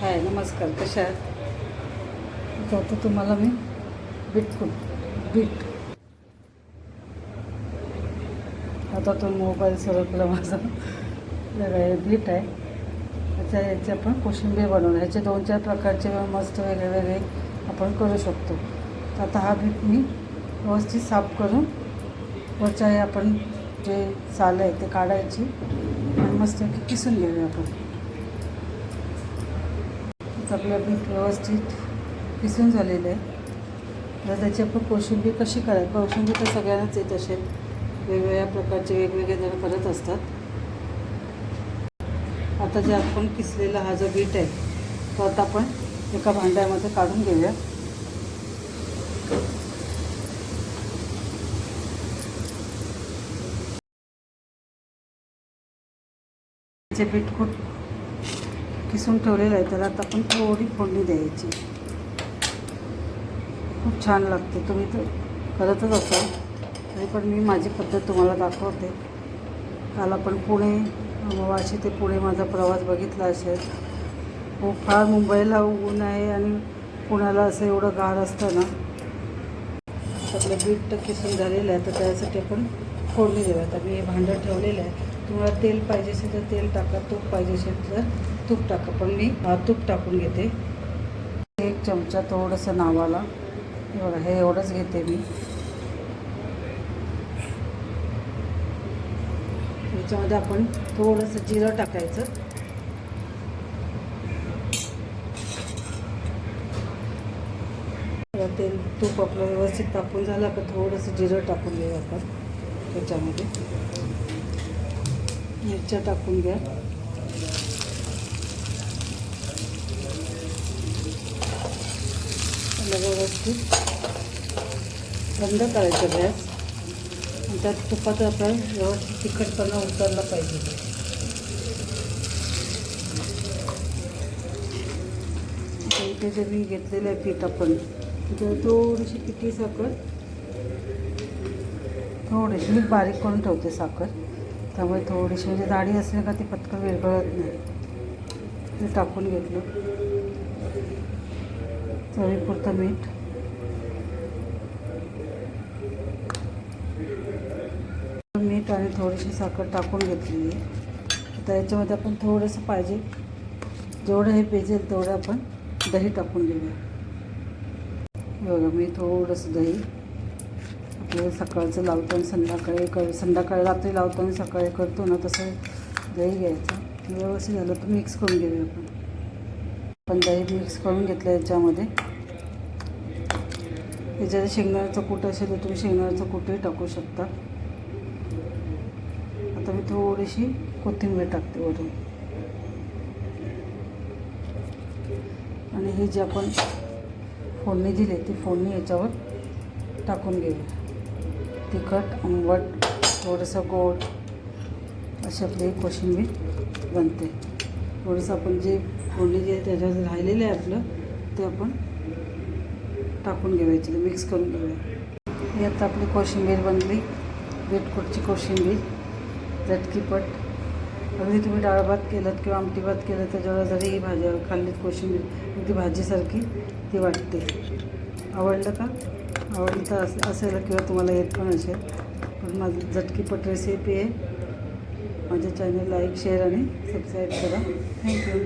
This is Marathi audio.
हाय नमस्कार कशा तर आता तुम्हाला मी बीट बीट आता तो मोबाईल सरकला माझा. जरा हे बीट आहे. त्याच्या याचे आपण कोशिंबीर बनवणार. ह्याचे दोन चार प्रकारचे मस्त वेगळे वेगळे आपण करू शकतो. तर आता हा बीट मी व्यवस्थित साफ करून वरच्या हे आपण जे साल आहे ते काढायची आणि मस्त किसून घेऊया आपण. चांगलं पीठ व्यवस्थित किसून झालेलं आहे. तर त्याची आपण कोशिंबीर कशी करायची? कोशिंबीर तर सगळ्यांनाच येत असेल. वेगवेगळ्या प्रकारचे वेगवेगळे जण करत असतात. आता जे आपण किसलेला हा जो बीट आहे तो आता आपण एका भांड्यामध्ये काढून घेऊया. जे बीट खूप किसून ठेवलेलं आहे त्याला आता आपण थोडी फोडणी द्यायची. खूप छान लागते. तुम्ही तर करतच असाल. तरी पण मी माझी पद्धत तुम्हाला दाखवते. काल आपण पुणे वाशी ते पुणे माझा प्रवास बघितला असेल. हो फार मुंबईला ऊन आहे आणि पुण्याला असं एवढं गार असतं ना. आपलं बीट किसून झालेलं आहे तर त्यासाठी आपण फोडणी देऊयात. आता मी हे भांडं ठेवलेलं आहे. तुम्हाला तेल पाहिजे असेल तर तेल टाका तूप पाहिजे असेल तर तूप टाका. पण मी तूप टाकून घेते. एक चमचा थोडंसं नावाला. हे बघा हे एवढंच घेते मी. याच्यामध्ये आपण थोडंसं जिरं टाकायचं. तेल तूप आपलं व्यवस्थित तापून झालं का थोडंसं जिरं टाकून घेऊ आपण त्याच्यामध्ये मिरच्या टाकून घ्या. व्यवस्थित बंद करायचं गॅस. आणि त्यात तुपात आपण व्यवस्थित तिखटपणा उतरला पाहिजे. इथे जे मी घेतलेलं आहे पीठ आपण तर थोडीशी पिठी साखर थोडीशी मी बारीक करून ठेवते साखर. त्यामुळे थोडीशी म्हणजे जाडी असली का ती पटकन विरघळत नाही ते टाकून घेतलं. चवीपुरतं मीठ. मीठ आणि थोडीशी साखर टाकून घेतली आहे. आता याच्यामध्ये आपण थोडंसं पाहिजे. जेवढं हे पेजेल तेवढं आपण दही टाकून घेऊया. बघा मी थोडंसं दही आपल्याला सकाळचं लावतो आणि संध्याकाळी कर संध्याकाळी रात्री लावतो आणि सकाळी करतो ना तसं दही घ्यायचं. व्यवस्थित झालं तर मिक्स करून घेऊया आपण. आपण दही मिक्स करून घेतलं याच्यामध्ये. याच्यात शेंगदाण्याचं कूट असेल तर तुम्ही शेंगदाण्याचं कूटही टाकू शकता. आता मी थोडीशी कोथिंबीर टाकते वरून. आणि ही जी आपण फोडणी दिली ती फोडणी याच्यावर टाकून घेऊया. तिखट आंबट थोडंसं गोड अशी आपली कोशिंबीर बनते. थोडंसं आपण जे फोडणी जे त्याच्यात राहिलेलं आहे आपलं ते आपण टाकून घेऊया मिक्स करून घेऊया ही आता आपली कोशिंबीर बनली बीटकोटची कोशिंबीर झटकीपट अगदी तुम्ही डाळ भात केलं किंवा आमटी भात केलं त्याच्यावर जरी ही भाज्या खाल्लीत कोशिंबीर अगदी भाजीसारखी ती वाटते. आवडलं का? आवडीचा अस असेल किंवा तुम्हाला येत पण असेल. पण माझी झटकीपट रेसिपी आहे माझ्या चॅनल लाईक शेअर आणि सबस्क्राईब करा. Thank you